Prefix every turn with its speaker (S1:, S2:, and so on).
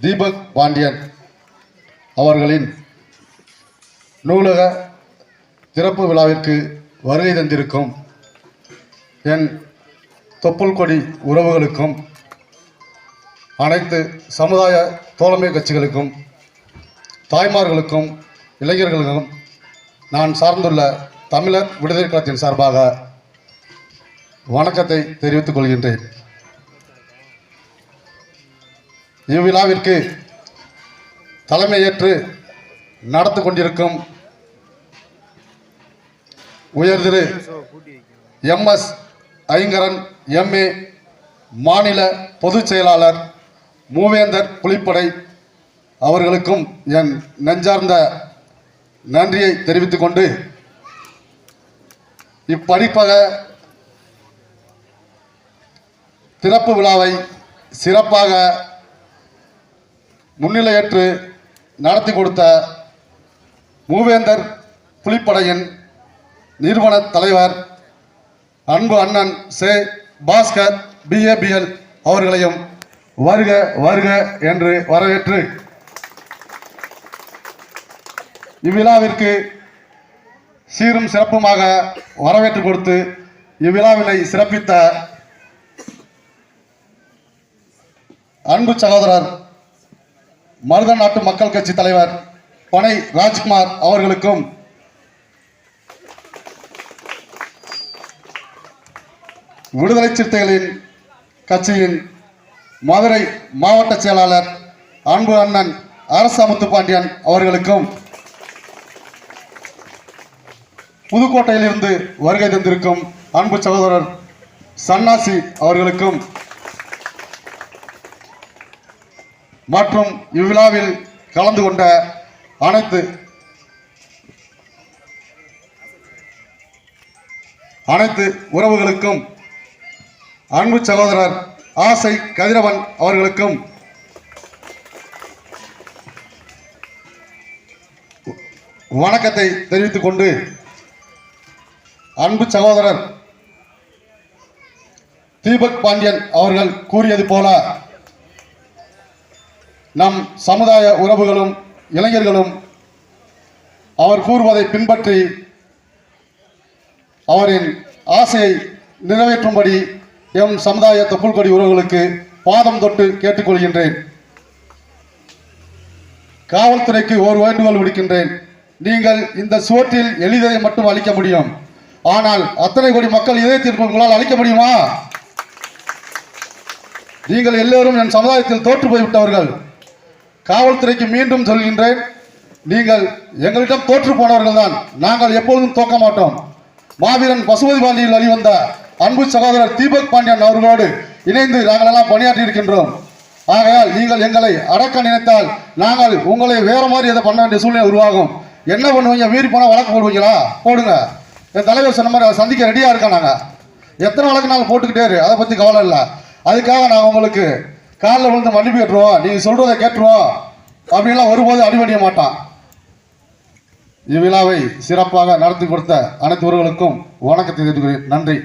S1: தீபக் பாண்டியன் அவர்களின் நூலக திறப்பு விழாவிற்கு வருகை தந்திருக்கும் என் தொப்புள் கொடி உறவுகளுக்கும் அனைத்து சமுதாய தோழமை கட்சிகளுக்கும் தாய்மார்களுக்கும் இளைஞர்களுக்கும் நான் சார்ந்துள்ள தமிழர் விடுதலை கழகத்தின் சார்பாக வணக்கத்தை தெரிவித்துக் கொள்கின்றேன். இவ்விழாவிற்கு தலைமையேற்று நடத்து கொண்டிருக்கும் உயர்திரு எம்எஸ் ஐங்கரன் எம்ஏ மாநில பொதுச் செயலாளர் மூவேந்தர் புலிப்படை அவர்களுக்கும் என் நெஞ்சார்ந்த நன்றியை தெரிவித்துக் கொண்டு இப்படிப்பக திறப்பு விழாவை சிறப்பாக முன்னிலையேற்று நடத்தி கொடுத்த மூவேந்தர் புலிப்படையின் நிறுவன தலைவர் அன்பு அண்ணன் சே பாஸ்கர் பிஏபிஎல் அவர்களையும் வருக வருக என்று வரவேற்று இவ்விழாவிற்கு சீரும் சிறப்புமாக வரவேற்று கொடுத்து இவ்விழாவினை சிறப்பித்த அன்பு சகோதரர் மருத நாட்டு மக்கள் கட்சி தலைவர் பனை ராஜ்குமார் அவர்களுக்கும் விடுதலை சிறுத்தைகளின் கட்சியின் மதுரை மாவட்ட செயலாளர் அன்பு அண்ணன் அரச முத்துப்பாண்டியன் அவர்களுக்கும் புதுக்கோட்டையிலிருந்து வருகை தந்திருக்கும் அன்பு சகோதரர் சன்னாசி அவர்களுக்கும் மற்றும் இவ்விழாவில் கலந்து கொண்ட அனைத்து அனைத்து உறவுகளுக்கும் அன்பு சகோதரர் ஆசை கதிரவன் அவர்களுக்கும் வணக்கத்தை தெரிவித்துக் கொண்டு அன்பு சகோதரர் தீபக் பாண்டியன் அவர்கள் கூறியது போல நம் சமுதாய உறவுகளும் இளைஞர்களும் அவர் கூறுவதை பின்பற்றி அவரின் ஆசையை நிறைவேற்றும்படி எம் சமுதாய தொப்புள்கொடி உறவுகளுக்கு பாதம் தொட்டு கேட்டுக்கொள்கின்றேன். காவல்துறைக்கு ஒரு வேண்டுகோள் விடுக்கின்றேன். நீங்கள் இந்த சுவற்றில் எளிதை மட்டும் அளிக்க முடியும். ஆனால் அத்தனை கோடி மக்கள் இதயத்திற்கு உங்களால் அளிக்க முடியுமா? நீங்கள் எல்லோரும் என் சமுதாயத்தில் தோற்று போய்விட்டவர்கள். காவல்துறைக்கு மீண்டும் சொல்கின்றேன் நீங்கள் எங்களிடம் தோற்று போனவர்கள் தான் நாங்கள் எப்பொழுதும் தோக்க மாட்டோம். மாவீரன் பசுபதி பாண்டியில் அழிவந்த அன்பு சகோதரர் தீபக் பாண்டியன் அவர்களோடு இணைந்து நாங்கள் எல்லாம் பணியாற்றி இருக்கின்றோம் ஆகையால் நீங்கள் எங்களை அடக்க நினைத்தால் நாங்கள் உங்களை வேற மாதிரி எதை பண்ண வேண்டிய சூழ்நிலை உருவாகும். என்ன பண்ணுவீங்க? மீறி போனால் வழக்கு போடுவீங்களா? போடுங்க. என் தலைவர் சொன்ன மாதிரி சந்திக்க ரெடியாக இருக்கோம் நாங்கள் எத்தனை வழக்கு நாங்கள் போட்டுக்கிட்டே அதை பற்றி கவலை இல்லை. அதுக்காக நான் உங்களுக்கு காலில் விழுந்து மன்னிப்பு கேட்டுருவோம் நீங்கள் சொல்கிறத கேட்டுருவோம் அப்படின்லாம் ஒருபோதும் அடிபடிய மாட்டான் இவ்விழாவை சிறப்பாக நடத்தி கொடுத்த அனைத்து ஒருவர்களுக்கும் வணக்கத்தை தெரிவித்துக்கிறேன் நன்றி.